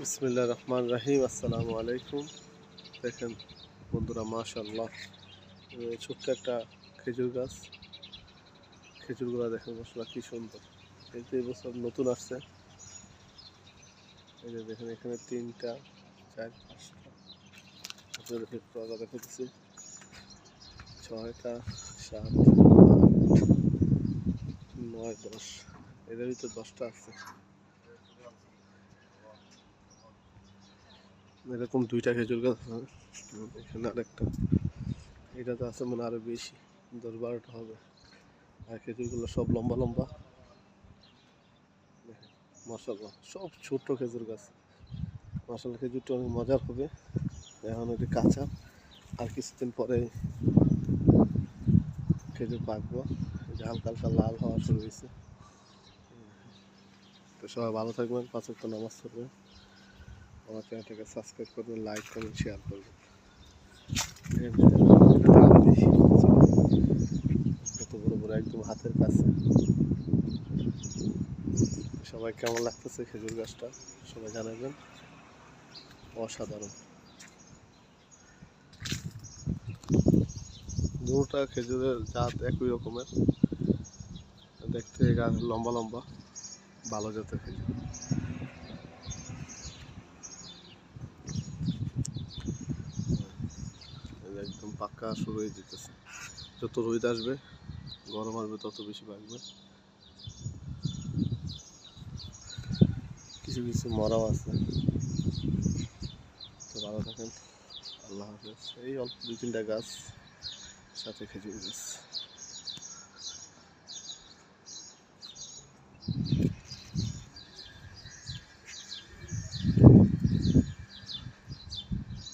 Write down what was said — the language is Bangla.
বিসমিল্লা রহমান রাহিম, আসসালামু আলাইকুম। দেখেন বন্ধুরা মাশাল্লাহ ছোট্ট একটা খেজুর গাছ। খেজুরগুলো দেখেন মশলা কি সুন্দর। এই তো এবছর নতুন আসছে। এই যে দেখেন এখানে তিনটা চার পাঁচটা। আপনাদের একটু দেখেছি ছয়টা, সাত নয়, দশ। এদের ভিতরে দশটা আছে এরকম দুইটা খেজুর গাছ আছে এখানে আরেকটা। এটাতে আছে মানে আরও বেশি। দশ বারোটা হবে। আর খেজুরগুলো সব লম্বা লম্বা। মশাল্লা সব ছোট খেজুর গাছ। মশালা খেজুরটা অনেক মজার হবে। এখন এটি কাঁচা। আর কিছুদিন পরে খেজুর পাকবো। হালকা হালকা লাল হওয়া শুরু হয়েছে। তো সবাই ভালো থাকবেন, পাঁচ নামাজ পড়বেন। আমার চ্যানেলটাকে সাবস্ক্রাইব করবেন লাইক করবেন শেয়ার করবেন কত বড় বড় একদম হাতের কাছে সবাই কেমন লাগতেছে খেজুর গাছটা? সবাই জানাবেন। অসাধারণ। দুটা খেজুরের জাত একই রকমের। দেখতে গাছ লম্বা লম্বা, ভালো জাতের খেজুর এই যে একদম পাক্কা শুরু হয়ে যেতেছে। যত রোদ আসবে, গরম আসবে, তত বেশি বাড়বে। কিছু কিছু মরাও আছে। তো ভালো থাকেন। আল্লাহ হাফেজ। এই অল্প দুই তিনটা গাছ সাথে খেজুর গাছ।